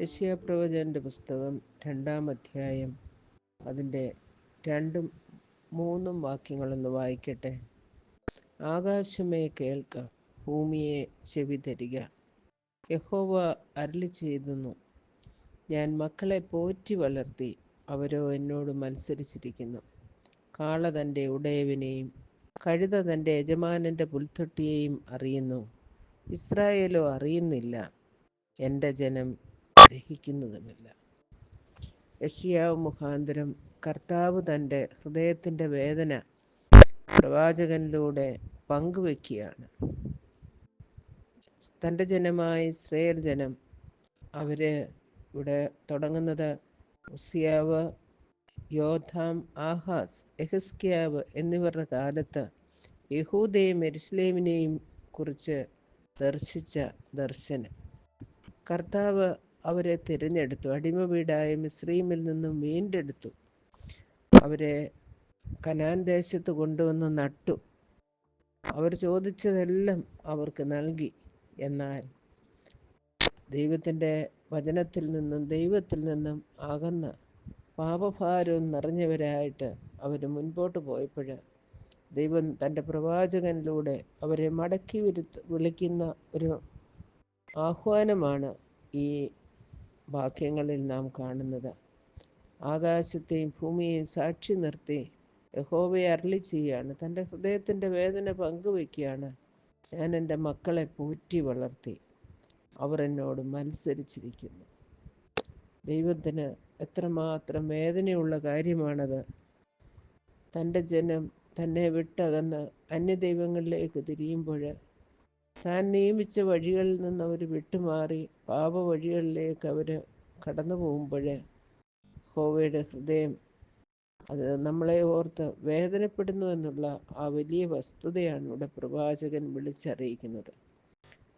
യശയാപ്രവചന്റെ പുസ്തകം രണ്ടാം അധ്യായം. അതിന്റെ രണ്ടും മൂന്നും വാക്യങ്ങളൊന്ന് വായിക്കട്ടെ. ആകാശമേ കേൾക്ക ഭൂമിയെ ചെവി തരിക. യഹോവ അരളി ചെയ്തുന്നു ഞാൻ മക്കളെ പോറ്റി വളർത്തി അവരോ എന്നോട് മത്സരിച്ചിരിക്കുന്നു. കാള തന്റെ ഉടയവിനെയും കഴുത തന്റെ യജമാനന്റെ പുൽത്തൊട്ടിയെയും അറിയുന്നു. ഇസ്രായേലോ അറിയുന്നില്ല. എന്റെ ജനം ഗ്രഹിക്കുന്നതുമില്ല. യഷിയാവ് മുഖാന്തരം കർത്താവ് തന്റെ ഹൃദയത്തിന്റെ വേദന പ്രവാചകനിലൂടെ പങ്കുവെക്കുകയാണ്. തന്റെ ജനമായി ഇസ്രയേൽ ജനം അവർ ഇവിടെ തുടങ്ങുന്നത് ഉസിയാവ് യോധാം ആഹാസ് എഹസ്കിയാവ് എന്നിവരുടെ കാലത്ത് യഹൂദയും എരുസലേമിനെയും കുറിച്ച് ദർശിച്ച ദർശനം. കർത്താവ് അവരെ തിരഞ്ഞെടുത്തു. അടിമ വീടായ മിശ്രീമിൽ നിന്നും വീണ്ടെടുത്തു. അവരെ കനാൻ ദേശത്ത് കൊണ്ടുവന്ന് നട്ടു. അവർ ചോദിച്ചതെല്ലാം അവർക്ക് നൽകി. എന്നാൽ ദൈവത്തിന്റെ വചനത്തിൽ നിന്നും ദൈവത്തിൽ നിന്നും അകന്ന് പാപഭാരവും നിറഞ്ഞവരായിട്ട് അവർ മുൻപോട്ട് പോയപ്പോൾ ദൈവം തന്റെ പ്രവാചകനിലൂടെ അവരെ മടക്കി വിരുത്ത് വിളിക്കുന്ന ഒരു ആഹ്വാനമാണ് ഈ വാക്യങ്ങളിൽ നാം കാണുന്നത്. ആകാശത്തെയും ഭൂമിയെയും സാക്ഷി നിർത്തി യഹോവയെ അരളി ചെയ്യുകയാണ് തന്റെ ഹൃദയത്തിന്റെ വേദന പങ്കുവയ്ക്കുകയാണ്. ഞാൻ എന്റെ മക്കളെ പോറ്റി വളർത്തി. അവർ എന്നോട് മത്സരിച്ചിരിക്കുന്നു. ദൈവത്തിന് എത്രമാത്രം വേദനയുള്ള കാര്യമാണത്. തന്റെ ജനം തന്നെ വിട്ടകന്ന് അന്യദൈവങ്ങളിലേക്ക് തിരിയുമ്പോൾ താൻ നിയമിച്ച വഴികളിൽ നിന്ന് അവർ വിട്ടുമാറി. പാപ വഴികളിലേക്ക് അവർ കടന്നു പോകുമ്പോൾ ഹോവയുടെ ഹൃദയം അത് നമ്മളെ ഓർത്ത് വേദനപ്പെടുന്നു എന്നുള്ള ആ വലിയ വസ്തുതയാണ് ഇവിടെ പ്രവാചകൻ വിളിച്ചറിയിക്കുന്നത്.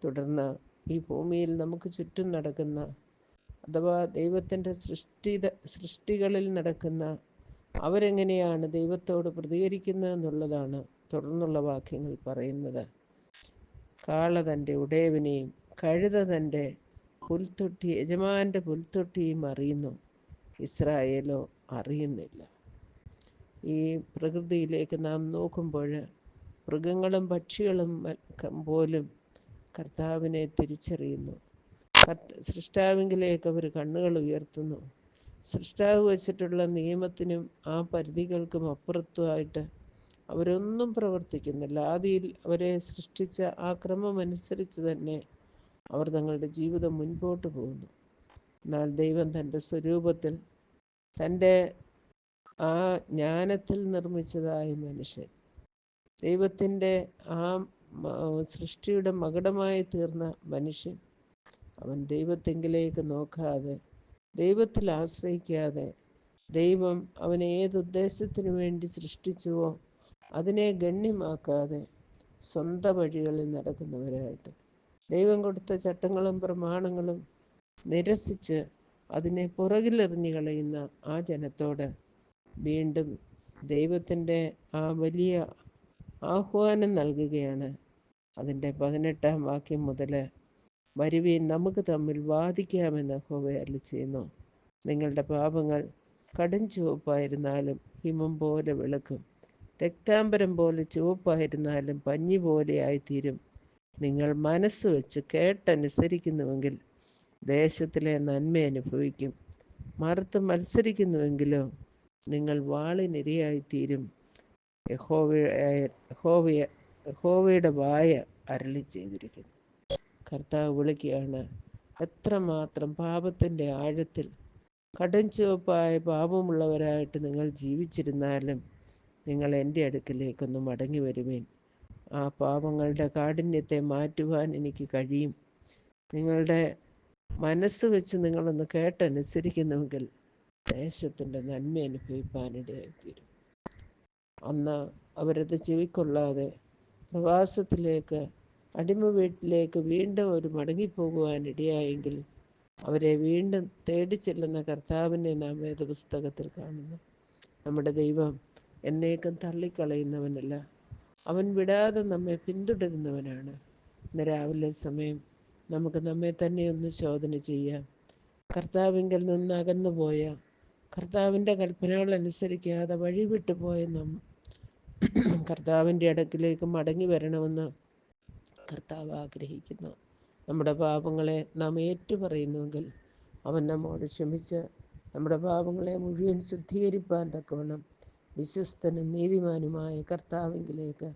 തുടർന്ന് ഈ ഭൂമിയിൽ നമുക്ക് ചുറ്റും നടക്കുന്ന അഥവാ ദൈവത്തിന്റെ സൃഷ്ടി സൃഷ്ടികളിൽ നടക്കുന്ന അവരെങ്ങനെയാണ് ദൈവത്തോട് പ്രതികരിക്കുന്നത് എന്നുള്ളതാണ് തുടർന്നുള്ള വാക്യങ്ങൾ പറയുന്നത്. കാള തന്റെ ഉടയവനെയും കഴുത തന്റെ പുൽത്തൊട്ടി യജമാന്റെ പുൽത്തൊട്ടിയും അറിയുന്നു. ഇസ്രായേലോ അറിയുന്നില്ല. ഈ പ്രകൃതിയിലേക്ക് നാം നോക്കുമ്പോൾ മൃഗങ്ങളും പക്ഷികളും പോലും കർത്താവിനെ തിരിച്ചറിയുന്നു. സൃഷ്ടാവിങ്കിലേക്ക് അവർ കണ്ണുകൾ ഉയർത്തുന്നു. സൃഷ്ടാവ് വച്ചിട്ടുള്ള നിയമത്തിനും ആ പരിധികൾക്കും അപ്പുറത്തുമായിട്ട് അവരൊന്നും പ്രവർത്തിക്കുന്നില്ല. ആദിയിൽ അവരെ സൃഷ്ടിച്ച ആ ക്രമമനുസരിച്ച് തന്നെ അവർ തങ്ങളുടെ ജീവിതം മുൻപോട്ട് പോകുന്നു. എന്നാൽ ദൈവം തന്റെ സ്വരൂപത്തിൽ തന്റെ ആ ജ്ഞാനത്തിൽ നിർമ്മിച്ചതായ മനുഷ്യൻ ദൈവത്തിന്റെ ആ സൃഷ്ടിയുടെ മകടമായി തീർന്ന മനുഷ്യൻ അവൻ ദൈവത്തെങ്കിലേക്ക് നോക്കാതെ ദൈവത്തിൽ ആശ്രയിക്കാതെ ദൈവം അവനെ ഏതുദ്ദേശത്തിനു വേണ്ടി സൃഷ്ടിച്ചുവോ അതിനെ ഗണ്യമാക്കാതെ സ്വന്തം വഴികളിൽ നടക്കുന്നവരായിട്ട്. ദൈവം കൊടുത്ത ചട്ടങ്ങളും പ്രമാണങ്ങളും നിരസിച്ച് അതിനെ പുറകിലെറിഞ്ഞു കളയുന്ന ആ ജനത്തോട് വീണ്ടും ദൈവത്തിന്റെ ആ വലിയ ആഹ്വാനം നൽകുകയാണ്. അതിന്റെ പതിനെട്ടാം വാക്യം മുതൽ വരുവീൻ നമുക്ക് തമ്മിൽ വാദിക്കാമെന്ന് ഹോവ ചെയ്യുന്നു. നിങ്ങളുടെ പാപങ്ങൾ കടും ചുവപ്പായിരുന്നാലും ഹിമം പോലെ വെളുക്കും. രക്താംബരം പോലെ ചുവപ്പായിരുന്നാലും പഞ്ഞി പോലെ ആയിത്തീരും നിങ്ങൾ മനസ്സ് വെച്ച് കേട്ടനുസരിക്കുന്നുവെങ്കിൽ ദേശത്തിലെ നന്മ അനുഭവിക്കും. മറുത്ത് മത്സരിക്കുന്നുവെങ്കിലോ നിങ്ങൾ വാളിനിരയായിത്തീരും. യഹോവ യഹോവയ യഹോവയുടെ വായ അരളി ചെയ്തിരിക്കുന്നു കർത്താവ് വിളിക്കുകയാണ് എത്രമാത്രം പാപത്തിന്റെ ആഴത്തിൽ കടും ചുവപ്പായ പാപമുള്ളവരായിട്ട് നിങ്ങൾ ജീവിച്ചിരുന്നാലും നിങ്ങൾ എന്റെ അടുക്കിലേക്കൊന്ന് മടങ്ങി വരുവേൻ. ആ പാപങ്ങളുടെ കാഠിന്യത്തെ മാറ്റുവാൻ എനിക്ക് കഴിയും. നിങ്ങളുടെ മനസ്സ് വെച്ച് നിങ്ങളൊന്ന് കേട്ടനുസരിക്കുന്നുവെങ്കിൽ ദേശത്തിന്റെ നന്മ അനുഭവിപ്പാനിടയായിത്തീരും. അന്ന് അവരത് ചെവിക്കൊള്ളാതെ പ്രവാസത്തിലേക്ക് അടിമ വീട്ടിലേക്ക് വീണ്ടും അവർ മടങ്ങിപ്പോകുവാനിടയായെങ്കിൽ അവരെ വീണ്ടും തേടി ചെല്ലുന്ന കർത്താവിനെ നാം വേദപുസ്തകത്തിൽ കാണുന്നു. നമ്മുടെ ദൈവം എന്നേക്കും തള്ളിക്കളയുന്നവനല്ല. അവൻ വിടാതെ നമ്മെ പിന്തുടരുന്നവനാണ്. ഇന്ന് രാവിലെ സമയം നമുക്ക് നമ്മെ തന്നെ ഒന്ന് ശോധന ചെയ്യാം. കർത്താവിങ്കിൽ നിന്ന് അകന്നുപോയ കർത്താവിന്റെ കൽപ്പനകൾ അനുസരിക്കാതെ വഴിവിട്ടു പോയ നാം കർത്താവിന്റെ അടുക്കിലേക്ക് മടങ്ങി വരണമെന്ന് കർത്താവ് ആഗ്രഹിക്കുന്നു. നമ്മുടെ പാപങ്ങളെ നാം ഏറ്റുപറയുന്നുവെങ്കിൽ അവൻ നമ്മോട് ക്ഷമിച്ച് നമ്മുടെ പാപങ്ങളെ മുഴുവൻ ശുദ്ധീകരിപ്പാൻ തക്കവണ്ണം വിശ്വസ്തനും നീതിമാനുമായ കർത്താവിങ്കിലേക്ക്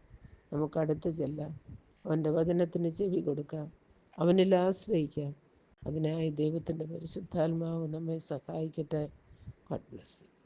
നമുക്ക് അടുത്ത് ചെല്ലാം. അവന്റെ വചനത്തിന് ചെവി കൊടുക്കാം. അവനിൽ ആശ്രയിക്കാം. അതിനായി ദൈവത്തിന്റെ പരിശുദ്ധാത്മാവ് നമ്മെ സഹായിക്കട്ടെ. God bless you